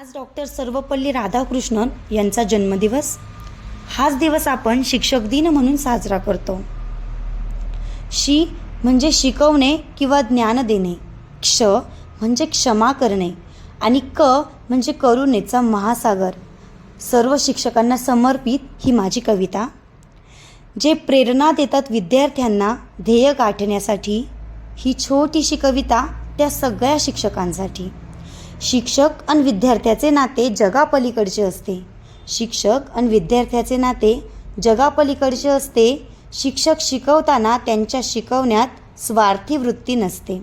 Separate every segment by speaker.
Speaker 1: आज डॉक्टर सर्वपल्ली राधाकृष्णन यांचा जन्मदिवस. हाच दिवस आपण शिक्षक दिन म्हणून साजरा करतो. शी म्हणजे शिकवणे किंवा ज्ञान देणे. क्ष म्हणजे क्षमा करणे. आणि क म्हणजे करुणेचा महासागर. सर्व शिक्षकांना समर्पित ही माझी कविता. जे प्रेरणा देतात विद्यार्थ्यांना ध्येय गाठण्यासाठी ही छोटीशी कविता त्या सगळ्या शिक्षकांसाठी. शिक्षक आणि विद्यार्थ्याचे नाते जगापलीकडचे असते. शिक्षक आणि विद्यार्थ्याचे नाते जगापलीकडचे असते. शिक्षक शिकवताना त्यांच्या शिकवण्यात स्वार्थी वृत्ती नसते.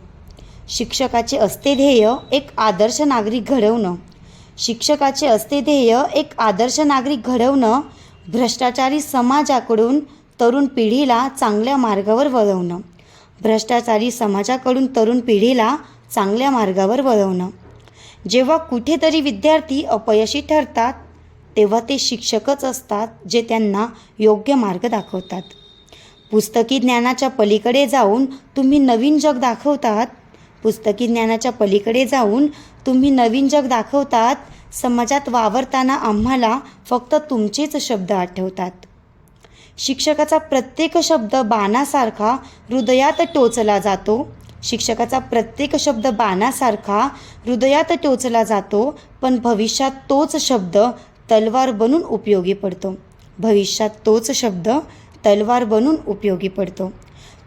Speaker 1: शिक्षकाचे असते ध्येय एक आदर्श नागरिक घडवणं. शिक्षकाचे असते ध्येय एक आदर्श नागरिक घडवणं. भ्रष्टाचारी समाजाकडून तरुण पिढीला चांगल्या मार्गावर वळवणं. भ्रष्टाचारी समाजाकडून तरुण पिढीला चांगल्या मार्गावर वळवणं. जेव्हा कुठेतरी विद्यार्थी अपयशी ठरतात तेव्हा ते शिक्षकच असतात जे त्यांना योग्य मार्ग दाखवतात. पुस्तकी ज्ञानाच्या पलीकडे जाऊन तुम्ही नवीन जग दाखवतात पुस्तकी ज्ञानाच्या पलीकडे जाऊन तुम्ही नवीन जग दाखवतात समाजात वावरताना आम्हाला फक्त तुमचेच शब्द आठवतात. शिक्षकाचा प्रत्येक शब्द बाणासारखा हृदयात टोचला जातो शिक्षकाचा प्रत्येक शब्द बाणासारखा हृदयात टोचला जातो पण भविष्यात तोच शब्द तलवार बनून उपयोगी पडतो. भविष्यात तोच शब्द तलवार बनून उपयोगी पडतो.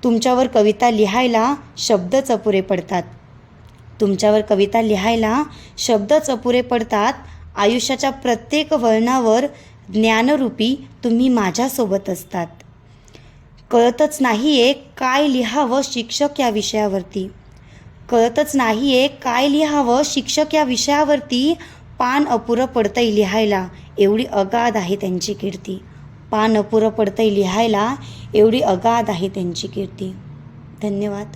Speaker 1: तुमच्यावर कविता लिहायला शब्दच अपुरे पडतात. तुमच्यावर कविता लिहायला शब्दच अपुरे पडतात. आयुष्याच्या प्रत्येक वळणावर ज्ञानरूपी तुम्ही माझ्यासोबत असतात. कळतच नाही आहे काय लिहावं शिक्षक या विषयावरती. कळतच नाही आहे काय लिहावं शिक्षक या विषयावरती. पान अपुरं पडतंय लिहायला एवढी अगाध आहे त्यांची कीर्ती. पान अपुरं पडतंय लिहायला एवढी अगाध आहे त्यांची कीर्ती. धन्यवाद.